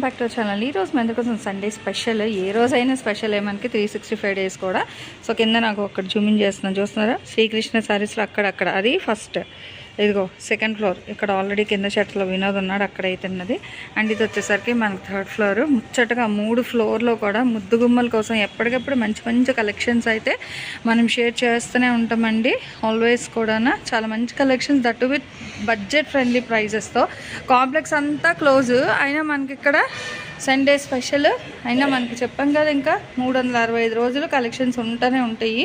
Back to channel ఈ రోజు మన కోసం సండే స్పెషల్ ఏ రోజైనా స్పెషల్ మనకి? త్రీ సిక్స్టీ ఫైవ్ డేస్ కూడా. సో కింద నాకు అక్కడ జూమిన్ చేస్తున్నాను చూస్తున్నారా? శ్రీకృష్ణ సారీస్లో అక్కడక్కడ. అది ఫస్ట్ ఇదిగో సెకండ్ ఫ్లోర్ ఇక్కడ ఆల్రెడీ కింద షర్ట్లో వినోద్ ఉన్నాడు అక్కడైతే ఉన్నది అండ్ ఇది వచ్చేసరికి మనకు థర్డ్ ఫ్లోర్ ముచ్చటగా మూడు ఫ్లోర్లో కూడా ముద్దు గుమ్మల కోసం ఎప్పటికప్పుడు మంచి మంచి కలెక్షన్స్ అయితే మనం షేర్ చేస్తూనే ఉంటామండి. ఆల్వేస్ కూడా చాలా మంచి collections that with budget friendly ప్రైజెస్తో complex అంతా క్లోజ్ అయినా మనకి ఇక్కడ సండే స్పెషల్ అయినా మనకి చెప్పాం కదా ఇంకా మూడు వందల అరవై ఐదు రోజులు కలెక్షన్స్ ఉంటూనే ఉంటాయి.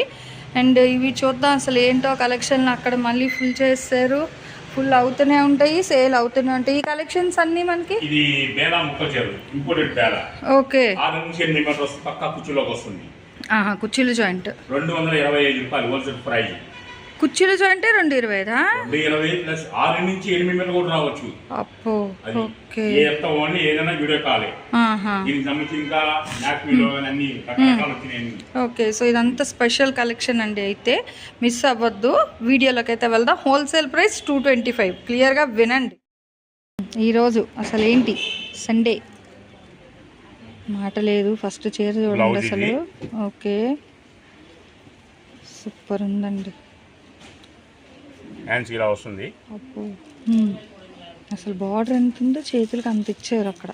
అండ్ ఇవి చూద్దాం అసలు ఏంటో కలెక్షన్ అక్కడ మళ్ళీ ఫుల్ చేస్తారు. ఫుల్ అవుతూనే ఉంటాయి సేల్ అవుతూనే ఉంటాయి. ఈ కలెక్షన్స్ అన్నీ మనకి? ఇది బేలా ముక్క చేరు ఇంపోర్టెడ్ బేలా. ఓకే. ఆరు నుంచి ఎనిమిది మీటర్లు వస్తుంది పక్కా కుర్చీలోకి వస్తుంది. ఆహా కుర్చీలు జాయింట్. రెండు వందల ఇరవై ఐదు రూపాయలు హోల్సేల్ ప్రైస్ కుర్చీలు జాయింట్ రెండు ఇరవై ఐదా రెండు ఇరవై ప్లస్ ఆరు నుంచి ఎనిమిది కూడా రావచ్చు. అప్పో అది ఓకే. ఏ ఎంత ఓన్లీ ఏదైనా వీడియో కాలే. దీనికి సంబంధించి ఇంకా మ్యాక్ వీడియో అన్ని రకరకాలు వచ్చినాయి ఓకే సో ఇదంతా స్పెషల్ కలెక్షన్ అండి అయితే. మిస్ అవ్వద్దు. వీడియోలోకి అయితే వెళ్దాం. Wholesale price two twenty five. క్లియర్గా వినండి. ఈరోజు అసలు ఏంటి? సండే. మాట లేదు. ఫస్ట్ చీర చూడండి అసలు. ఓకే. సూపర్ ఉందండి. హ్యాండ్స్ ఇలా వస్తుంది. అసలు బార్డర్ ఎంత ఉందో చేతులకు అంత ఇచ్చారు అక్కడ.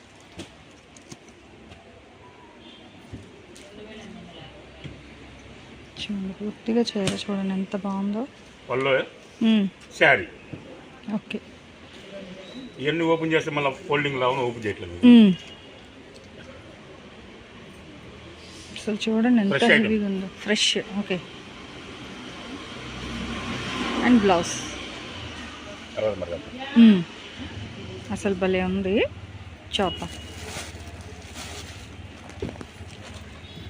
చూడండి పూర్తిగా చీర చూడండి ఎంత బాగుందో. శారీ. ఓకే. ఇవన్నీ ఓపెన్ చేస్తే మళ్ళీ ఫోల్డింగ్ లాగా ఓపెన్ చేయట్లేదు. అసలు చూడండి ఎంత. హెవీగా ఉందో. Fresh okay. And blouse. అసలు భలే ఉంది. చాప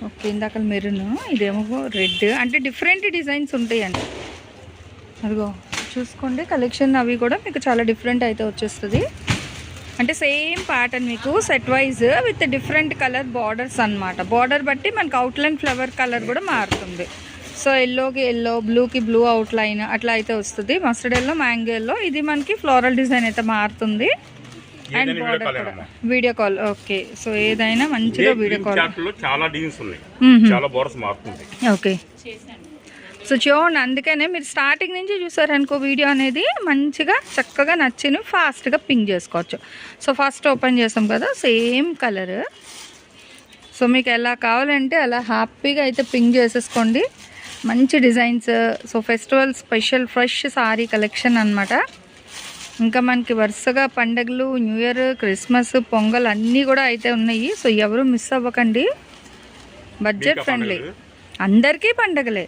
ఓకే ఇందాక మెరూన్ ఇదేమో రెడ్. అంటే డిఫరెంట్ డిజైన్స్ ఉంటాయండి. అదిగో చూసుకోండి. కలెక్షన్ అవి కూడా మీకు చాలా డిఫరెంట్ అయితే వచ్చేస్తుంది. అంటే సేమ్ ప్యాటర్న్ మీకు set wise with different colour borders అన్నమాట. బార్డర్ బట్టి మనకు అవుట్లైన్ ఫ్లవర్ కలర్ కూడా మారుతుంది. సో ఎల్లోకి ఎల్లో బ్లూకి బ్లూ అవుట్లైన్ అట్లా అయితే వస్తుంది. మస్టర్డ్ ఎల్లో మ్యాంగో ఎల్లో ఇది మనకి ఫ్లోరల్ డిజైన్ అయితే మారుతుంది. And video border call video okay so ఏదైనా మంచిగా వీడియో కాల్ చాలా డిజైన్స్ ఉన్నాయి. మ్మ్. చాలా బోర్డర్స్ మారుతుంది ఓకే సో చూడండి అందుకనే మీరు స్టార్టింగ్ నుంచి చూసారనుకో వీడియో అనేది మంచిగా చక్కగా నచ్చిన ఫాస్ట్గా పింక్ చేసుకోవచ్చు. సో ఫస్ట్ ఓపెన్ చేసాం కదా సేమ్ కలర్ సో మీకు ఎలా కావాలంటే అలా హ్యాపీగా అయితే పింక్ చేసేసుకోండి. మంచి designs. So festival special fresh saree collection అన్నమాట. ఇంకా మనకి వరుసగా పండగలు న్యూ ఇయర్ క్రిస్మస్ పొంగల్ అన్నీ కూడా అయితే ఉన్నాయి. సో ఎవరు మిస్ అవ్వకండి. Budget friendly? అందరికీ పండగలే.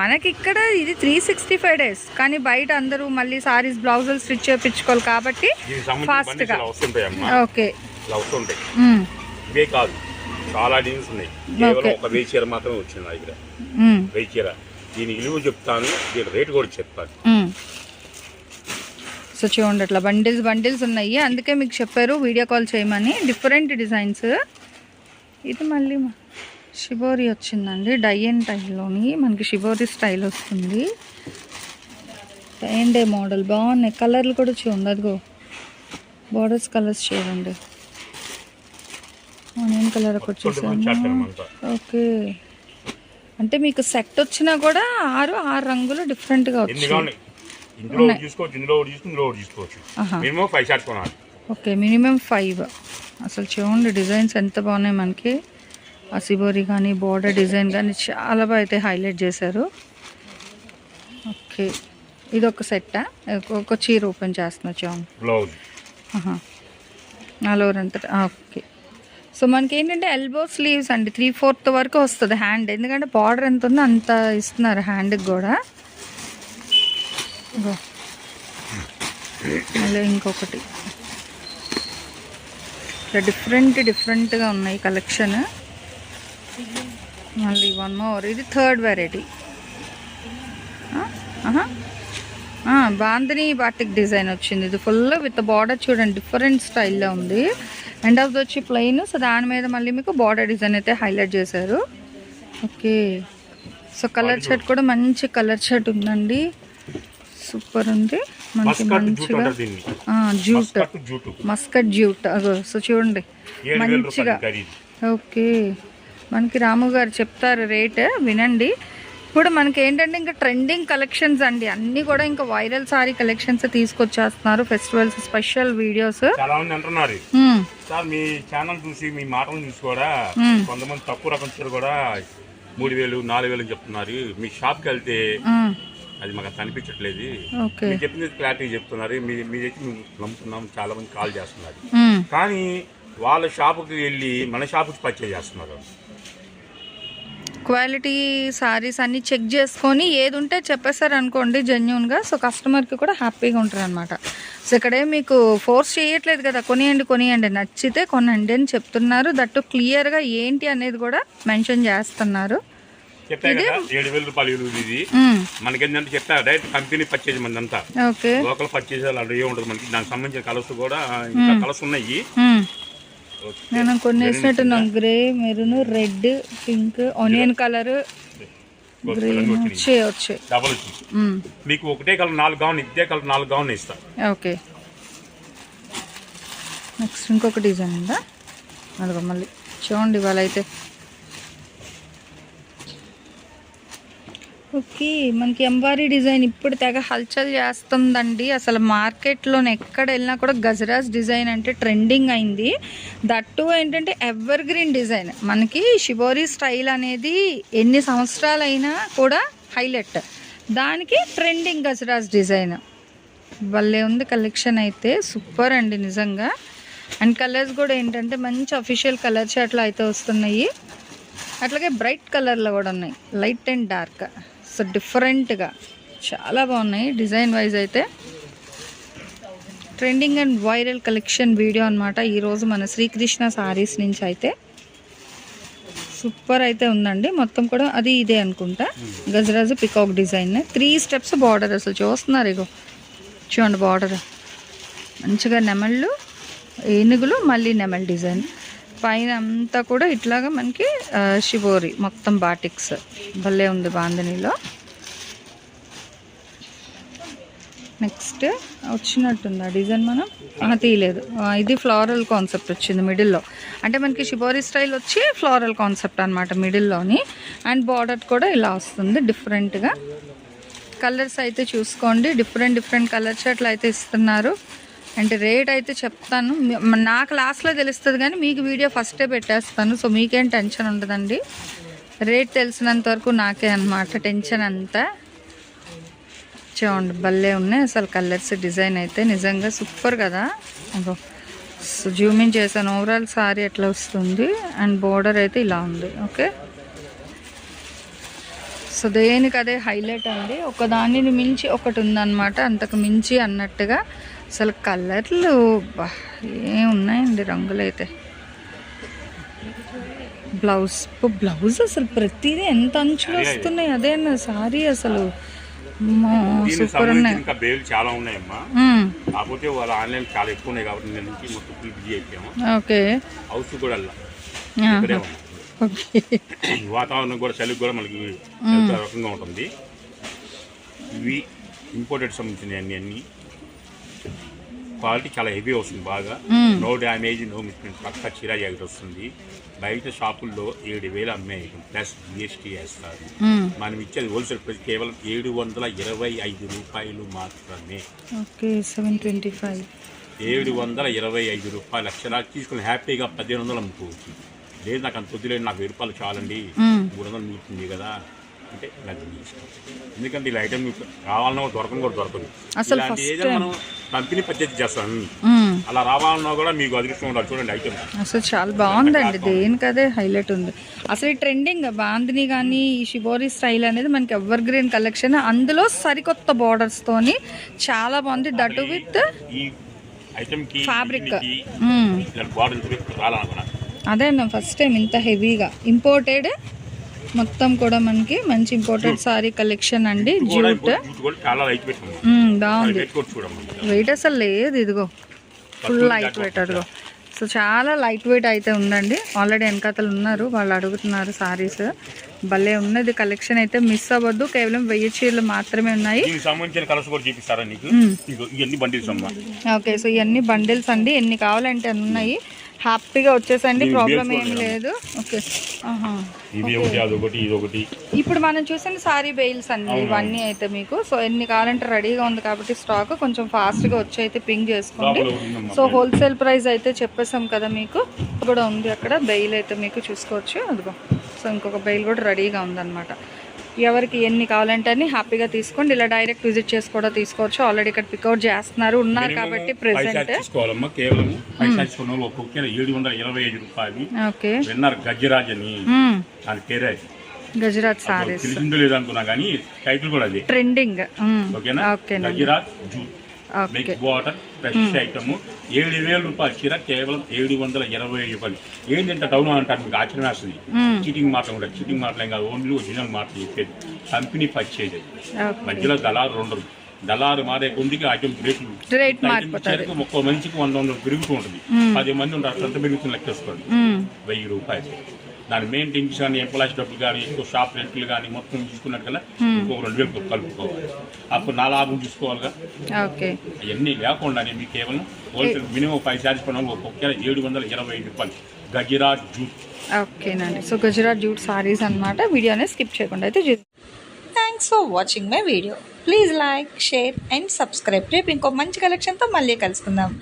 మనకి ఇక్కడ ఇది త్రీ సిక్స్టీ ఫైవ్ డేస్ కానీ బయట అందరూ మళ్ళీ సారీస్ బ్లౌజులు స్టిచ్ చేయించుకోవాలి కాబట్టి దీనికి సంబంధించిన Fast బండిల్స్గా. ఇలా వస్తుంటాయి అమ్మా. ఓకే. చాలా డిజైన్స్ ఉన్నాయి. కేవలం. ఒక వెయ్యి చీర మాత్రమే వచ్చింది నా దగ్గర. వెయ్యి చీర. దీని విలువ చెప్తాను దీని రేట్ కూడా చెప్తాను. సో చూడండి అట్లా బండిల్స్ బండిల్స్ ఉన్నాయి. అందుకే మీకు చెప్పారు వీడియో కాల్ చేయమని. డిఫరెంట్ డిజైన్స్ ఇది మళ్ళీ షిబోరి వచ్చిందండి. డై అండ్ టైల్లోని మనకి షిబోరి స్టైల్ వస్తుంది. అండ్ మోడల్ బాగున్నాయి. కలర్లు కూడా చూడండి. అదిగో. బార్డర్స్ కలర్స్ చూడండి. ఆనియన్ కలర్ ఒకటి చూడండి, మంచి వచ్చేసాను. ఓకే. అంటే మీకు సెట్ వచ్చినా కూడా ఆరు ఆరు రంగులు డిఫరెంట్గా వచ్చాయి. కావాలి? ఇందులో ఒకటి తీసుకోవచ్చు ఇందులో ఒకటి తీసుకుని ఇందులో ఒకటి తీసుకోవచ్చు ఆహా. మినిమం ఫైవ్ షార్ట్స్ కొనాలి. ఓకే మినిమం ఫైవ్ అసలు చూడండి డిజైన్స్ ఎంత బాగున్నాయి మనకి. అసిబోరి కానీ బార్డర్ డిజైన్ కానీ చాలా బాగా అయితే హైలైట్ చేశారు. ఓకే. ఇది ఒక సెట్టా ఒక చీర ఓపెన్ చేస్తున్నా చూడండి. బ్లౌజ్ ఓవర్ అంతటా ఓకే. సో మనకి ఏంటంటే ఎల్బో స్లీవ్స్ అండి. త్రీ ఫోర్త్ వరకు వస్తుంది హ్యాండ్ ఎందుకంటే బార్డర్ ఎంత ఉందో అంత ఇస్తున్నారు హ్యాండ్కి కూడా. మళ్ళీ ఇంకొకటి. ఇట్లా డిఫరెంట్ డిఫరెంట్గా ఉన్నాయి కలెక్షన్ మళ్ళీ వన్ మోర్ ఇది థర్డ్ వెరైటీ ఆహా. బాటిక్ డిజైన్ వచ్చింది. ఇది ఫుల్ విత్ బార్డర్ చూడండి. డిఫరెంట్ స్టైల్లో ఉంది. ఎండ్ ఆఫ్ వచ్చి ప్లెయిన్ సో దాని మీద మళ్ళీ మీకు బార్డర్ డిజైన్ అయితే హైలైట్ చేశారు. ఓకే సో కలర్ షర్ట్ కూడా. మంచి కలర్ షర్ట్ ఉందండి. సూపర్ ఉంది. మనకి మంచిగా. జూట్ మస్కట్ జ్యూట్ సో చూడండి. మంచిగా. ఓకే మనకి రాము గారు చెప్తారు రేట్ వినండి. ఇప్పుడు మనకి ఏంటంటే ఇంకా ట్రెండింగ్ కలెక్షన్స్ అండి. అన్నీ కూడా ఇంకా వైరల్ సారీ కలెక్షన్స్ తీసుకొచ్చేస్తున్నారు. ఫెస్టివల్స్ స్పెషల్ వీడియోస్ సార్ మీ ఛానల్ చూసి మీ మాటలు చూసి కూడా కొంతమంది తక్కువ రకం చీర కూడా మూడు వేలు నాలుగు వేలు అని చెప్తున్నారు. మీ షాప్కి వెళ్తే అది మాకు ఓకే. మీరు చెప్పింది క్లారిటీ చెప్తున్నారు. మీ మేము నమ్ముతున్నాం. చాలా మంది కాల్ చేస్తున్నారు. కానీ వాళ్ళ షాపుకి వెళ్ళి మన షాపుకి పర్చేజ్ చేస్తున్నారు. క్వాలిటీ సారీస్ అన్ని చెక్ చేసుకొని ఏది ఉంటే చెప్పేశారు అనుకోండి జెన్యున్గా సో కస్టమర్కి కూడా హ్యాపీగా ఉంటారు అనమాట సో ఇక్కడే మీకు ఫోర్స్ చేయట్లేదు కదా కొనియండి కొనియండి నచ్చితే కొనండి అని చెప్తున్నారు. దట్టు క్లియర్గా ఏంటి అనేది కూడా మెన్షన్ చేస్తున్నారు. ఏడు వేల రూపాయలు ఇది. డైరెక్ట్ కంపెనీ పర్చేజ్ మందంతా. ఓకే. లోకల్ పర్చేజ్ అలా ఏ ఉంటుంది మనకి. దానికి సంబంధించిన కలర్స్ కూడా ఇంకా కలర్స్ ఉన్నాయి. నేను కొన్ని వేసినట్టున్నాం grey maroon red pink onion colour. Green వచ్చాయి వచ్చాయి. డబల్. మీకు ఒకటే కలర్ నాలుగు గౌన్ ఇదే కలర్ నాలుగు గౌన్ ఇస్తా. ఓకే. నెక్స్ట్ ఇంకొక డిజైన్ ఉందా? అదిగో మళ్ళీ. చూడండి ఇవాళ అయితే ఓకే మనకి ఎంబారీ డిజైన్ ఇప్పుడు తెగ హల్చల్ చేస్తుందండి. అసలు మార్కెట్లో ఎక్కడ వెళ్ళినా కూడా గజరాజ్ డిజైన్ అంటే ట్రెండింగ్ అయింది. దట్టు ఏంటంటే ఎవర్ గ్రీన్ డిజైన్ మనకి షిబోరీ స్టైల్ అనేది ఎన్ని సంవత్సరాలైనా కూడా హైలైట్ దానికి ట్రెండింగ్ గజరాజ్ డిజైన్. భలే ఉంది కలెక్షన్ అయితే. సూపర్ అండి నిజంగా. అండ్ కలర్స్ కూడా ఏంటంటే మంచి అఫీషియల్ కలర్ చాట్లు అయితే వస్తున్నాయి. అట్లాగే బ్రైట్ కలర్లో కూడా ఉన్నాయి. లైట్ అండ్ డార్క్ సో డిఫరెంట్గా చాలా బాగున్నాయి. డిజైన్ వైజ్ అయితే trending and viral collection video అనమాట ఈరోజు మన శ్రీకృష్ణ సారీస్ నుంచి అయితే సూపర్ అయితే ఉందండి. మొత్తం కూడా అది ఇదే అనుకుంటా. Gajaraj peacock design. Three steps border అసలు చూస్తున్నారు ఇగో. చూడండి బార్డర్. మంచిగా నెమళ్ళు ఏనుగులు మళ్ళీ నెమల్ డిజైన్. పైన అంతా కూడా ఇట్లాగా మనకి షివోరి మొత్తం బాటిక్స్. భలే ఉంది బాంధనీలో నెక్స్ట్ వచ్చినట్టుంది ఆ డిజైన్ మనం? తీయలేదు. ఇది ఫ్లోరల్ కాన్సెప్ట్ వచ్చింది మిడిల్లో. అంటే మనకి షిబోరి స్టైల్ వచ్చి ఫ్లోరల్ కాన్సెప్ట్ అనమాట మిడిల్లోని. అండ్ బార్డర్ కూడా ఇలా వస్తుంది డిఫరెంట్గా. కలర్స్ అయితే చూసుకోండి. డిఫరెంట్ డిఫరెంట్ కలర్స్ అట్లా అయితే ఇస్తున్నారు. అంటే రేట్ అయితే చెప్తాను. నాకు లాస్ట్లో తెలుస్తుంది కానీ మీకు వీడియో ఫస్టే పెట్టేస్తాను. సో మీకేం టెన్షన్ ఉండదండి. రేట్ తెలిసినంత వరకు నాకే అనమాట టెన్షన్ అంతా. చూడండి భలే ఉన్నాయి. అసలు కలర్స్ డిజైన్ అయితే నిజంగా సూపర్ కదా. అదో సో జూమింగ్ చేశాను. ఓవరాల్ సారీ ఎట్లా వస్తుంది? అండ్ బోర్డర్ అయితే ఇలా ఉంది. ఓకే సో దేనికి అదే హైలైట్ అండి. ఒక దానిని మించి ఒకటి ఉందన్నమాట అంతకు మించి అన్నట్టుగా. అసలు కలర్లు బా ఏం ఉన్నాయండి రంగులు అయితే బ్లౌజ్ బ్లౌజ్ అసలు ప్రతిదీ ఎంత అంచులు వస్తున్నాయి? అదే సారీ అసలు. సూపర్ ఉన్నాయి. ఇంకా బేలు చాలా ఉన్నాయమ్మా. మ్మ్. కాకపోతే వాళ్ళ ఆన్లైన్ చాలా ఎక్కువ ఉన్నాయి కాబట్టి నేను నుంచి మొత్తం ఫుల్ బిజీ అయిపోయాము. ఓకే. హౌస్ కూడా వాతావరణం కూడా చలికి కూడా మనకి రకంగా ఉంటుంది. ఇవి ఇంపోర్టెడ్ సంబంధించిన అన్ని అన్ని. క్వాలిటీ చాలా హెవీ వస్తుంది బాగా. నో డ్యామేజ్ నో మిస్ప్రింట్ పక్క చీర జాకెట్ వస్తుంది. బయట షాపుల్లో ఏడు వేలు అమ్మే ప్లస్ జిఎస్టీ వేస్తారు. మనం ఇచ్చేది హోల్సేల్ ప్రైస్ కేవలం ఏడు వందల ఇరవై ఐదు రూపాయలు మాత్రమే. ఏడు వందల ఇరవై ఐదు రూపాయలు. లక్షలా తీసుకుని హ్యాపీగా పదిహేను వందలు అమ్ముకోవచ్చు. లేదు నాకు అంత వద్దులేదు నాకు వెయ్యి రూపాయలు చాలండి. మూడు వందలు మిగులుతుంది కదా. అంటే నాకు ఇష్టం. ఎందుకంటే ఇలా ఐటమ్ కావాలన్నా కూడా దొరకడం కూడా దొరకదు. అసలు ఇలాంటి ఏదైనా మనం కంపెనీ పద్ధతి చేస్తాం. అలా రావాలన్నా కూడా మీకు అదృష్టం ఉండాలి. చూడండి ఐటమ్ అసలు చాలా బాగుందండి. దేనికి అదే హైలైట్ ఉంది. అసలు ఈ ట్రెండింగ్ బాందిని కానీ ఈ షిబోరి స్టైల్ అనేది మనకి ఎవర్ గ్రీన్ కలెక్షన్. అందులో సరికొత్త బోర్డర్స్ తోని చాలా బాగుంది. దట్ విత్ ఈ ఐటమ్కి Fabric. దీనికి మ్మ్. ఇలాంటి బార్డర్ రాలనుకున్నా అదే నా ఫస్ట్ టైం ఇంత హెవీగా ఇంపోర్టెడ్ మొత్తం కూడా మనకి మంచి ఇంపార్టెంట్ సారీ కలెక్షన్ అండి జూట్ అది బాగుంది. వెయిట్ అసలు లేదు ఇదిగో. ఫుల్ లైట్ వెయిట్ అదిగో. సో చాలా లైట్ వెయిట్ అయితే ఉందండి. ఆల్రెడీ వెనకాతలు ఉన్నారు వాళ్ళు అడుగుతున్నారు సారీస్ భలే ఉన్నది కలెక్షన్ అయితే మిస్ అవ్వద్దు. కేవలం వెయ్యి చీరలు మాత్రమే ఉన్నాయి. ఓకే సో ఇవన్నీ బండిల్స్ అండి. ఎన్ని కావాలంటే అన్ని ఉన్నాయి. హ్యాపీగా వచ్చేసండి ప్రాబ్లం ఏం లేదు. ఓకే. ఇది ఒకటి అదొకటి ఇప్పుడు మనం చూసిన సారీ బెయిల్స్ అండి ఇవన్నీ అయితే మీకు. సో ఎన్ని కావాలంటే రెడీగా ఉంది కాబట్టి స్టాక్ కొంచెం ఫాస్ట్గా వచ్చి అయితే పింక్ చేసుకోండి. సో హోల్సేల్ ప్రైస్ అయితే చెప్పేసాం కదా మీకు. కూడా ఉంది అక్కడ. బెయిల్ అయితే మీకు చూసుకోవచ్చు. అదిగో. సో ఇంకొక బెయిల్ కూడా రెడీగా ఉందన్నమాట. ఎవరికి ఎన్ని కావాలంటే అన్ని హ్యాపీగా తీసుకోండి. ఇలా డైరెక్ట్ విజిట్ చేసి కూడా తీసుకోవచ్చు. ఆల్రెడీ ఇక్కడ పికౌట్ చేస్తున్నారు. ఉన్నారు కాబట్టి ఫైవ్ ప్రెసెంట్ ఓకే. అని సారీస్. తెలిసిందో అనుకున్నా కానీ టైటిల్ కూడా అదే. ట్రెండింగ్ ఓకేనా? ఓకేనండి. Gajraj jute mix water fresh item ఏడు వేల రూపాయలు చీర కేవలం ఏడు వందల ఇరవై రూపాయలు. ఏంటంటే డౌన్ అంటారు మీకు ఆశ్చర్యం వేస్తుంది. చీటింగ్ మాటలు కూడా చీటింగ్ మాటలు కాదు. ఓన్లీ ఒరిజినల్ మాటలు చెప్పేది. కంపెనీ పర్చేజ్ ఓకే మధ్యలో దళారు ఉండరు దళారు మారే కొందికి ఐటమ్ రేట్లు ఒక్కో మనిషికి వంద వందలు పెరుగుతూ ఉంటుంది. పది మంది ఉంటారు. పెరుగుతుంది లెక్కేసుకోండి. మ్మ్. వెయ్యి రూపాయలు. దాని మెయింటెనెన్స్ కానీ ఎంప్లాయీస్ డబ్బులు కానీ ఎక్కువ షాప్ రెంట్లు కానీ మొత్తం చూసుకున్నట్టు కదా ఇంకొక రెండు వేలు కలుపుకోవాలి. అప్పుడు నా లాభం చూసుకోవాలిగా. ఓకే. అవన్నీ లేకుండా మీకు కేవలం హోల్సేల్ మినిమం ఫైవ్ శారీస్ కొనాలి ఒక్కొక్క ఏడు వందల ఇరవై ఐదు రూపాయలు. గజిరాజ్ జూట్. ఓకేనండి సో గుజరాత్ జూట్ సారీస్ అనమాట వీడియోని స్కిప్ చేయకుండా అయితే చూసి thanks for watching my video please like share and subscribe రేపు ఇంకో మంచి కలెక్షన్తో మళ్ళీ కలుసుకుందాం.